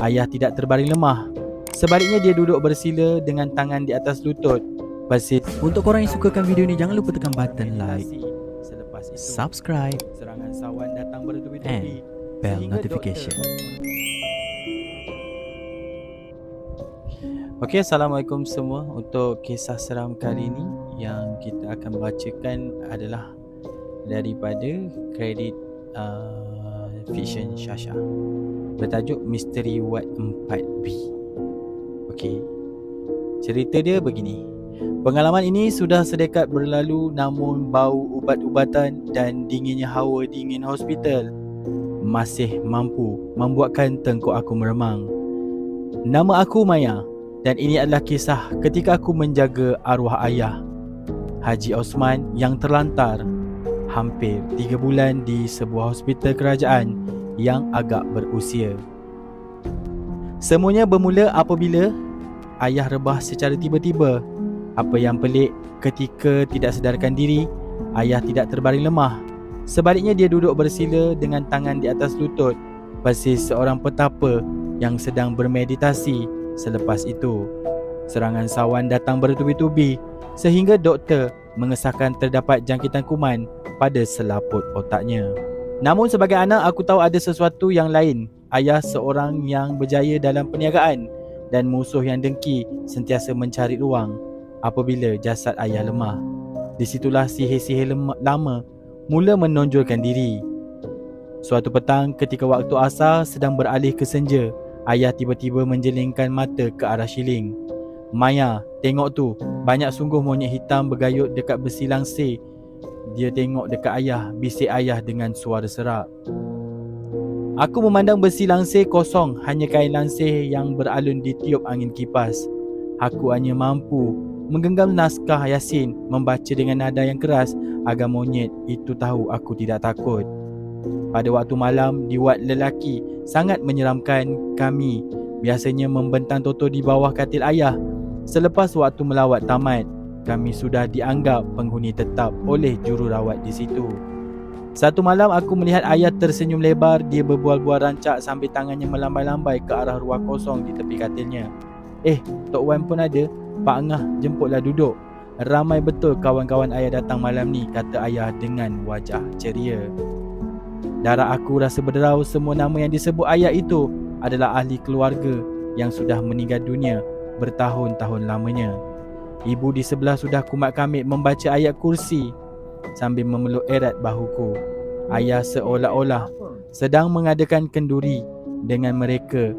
Ayah tidak terbaring lemah. Sebaliknya dia duduk bersila dengan tangan di atas lutut. Basis Untuk korang yang sukakan video ni jangan lupa tekan button like, meditasi. Selepas itu, subscribe, serangan sawan datang bertubi-tubi. And bell notification. Okey, Assalamualaikum semua. Untuk kisah seram kali ini yang kita akan bacakan adalah daripada kredit uh, fiction Shasha bertajuk Misteri Wat 4B. Okey. Cerita dia begini. Pengalaman ini sudah sedekat berlalu namun bau ubat-ubatan dan dinginnya hawa dingin hospital masih mampu membuatkan tengkuk aku meremang. Nama aku Maya dan ini adalah kisah ketika aku menjaga arwah ayah Haji Osman yang terlantar hampir 3 bulan di sebuah hospital kerajaan yang agak berusia. Semuanya bermula apabila ayah rebah secara tiba-tiba. Apa yang pelik ketika tidak sedarkan diri, ayah tidak terbaring lemah. Sebaliknya dia duduk bersila dengan tangan di atas lutut persis seorang petapa yang sedang bermeditasi selepas itu. Serangan sawan datang bertubi-tubi sehingga doktor mengesahkan terdapat jangkitan kuman pada selaput otaknya. Namun sebagai anak aku tahu ada sesuatu yang lain. Ayah seorang yang berjaya dalam perniagaan dan musuh yang dengki sentiasa mencari ruang apabila jasad ayah lemah. Disitulah sihir-sihir lama mula menonjolkan diri. Suatu petang ketika waktu asar sedang beralih ke senja, ayah tiba-tiba menjelingkan mata ke arah Shiling. Maya, tengok tu, banyak sungguh monyet hitam bergayut dekat besi langsir. Dia tengok dekat ayah, bisik ayah dengan suara serak. Aku memandang besi langsir kosong, hanya kain langsir yang beralun ditiup angin kipas. Aku hanya mampu menggenggam naskah Yasin, membaca dengan nada yang keras agar monyet itu tahu aku tidak takut. Pada waktu malam, diwat lelaki sangat menyeramkan kami biasanya membentang toto di bawah katil ayah. Selepas waktu melawat tamat, kami sudah dianggap penghuni tetap oleh jururawat di situ. Satu malam aku melihat ayah tersenyum lebar, dia berbual-bual rancak sambil tangannya melambai-lambai ke arah ruang kosong di tepi katilnya. Eh, Tok Wan pun ada. Pak Ngah jemputlah duduk. Ramai betul kawan-kawan ayah datang malam ni, kata ayah dengan wajah ceria. Darah aku rasa berderau semua nama yang disebut ayah itu adalah ahli keluarga yang sudah meninggal dunia bertahun-tahun lamanya. Ibu di sebelah sudah kumat kamit membaca ayat kursi sambil memeluk erat bahuku. Ayah seolah-olah sedang mengadakan kenduri dengan mereka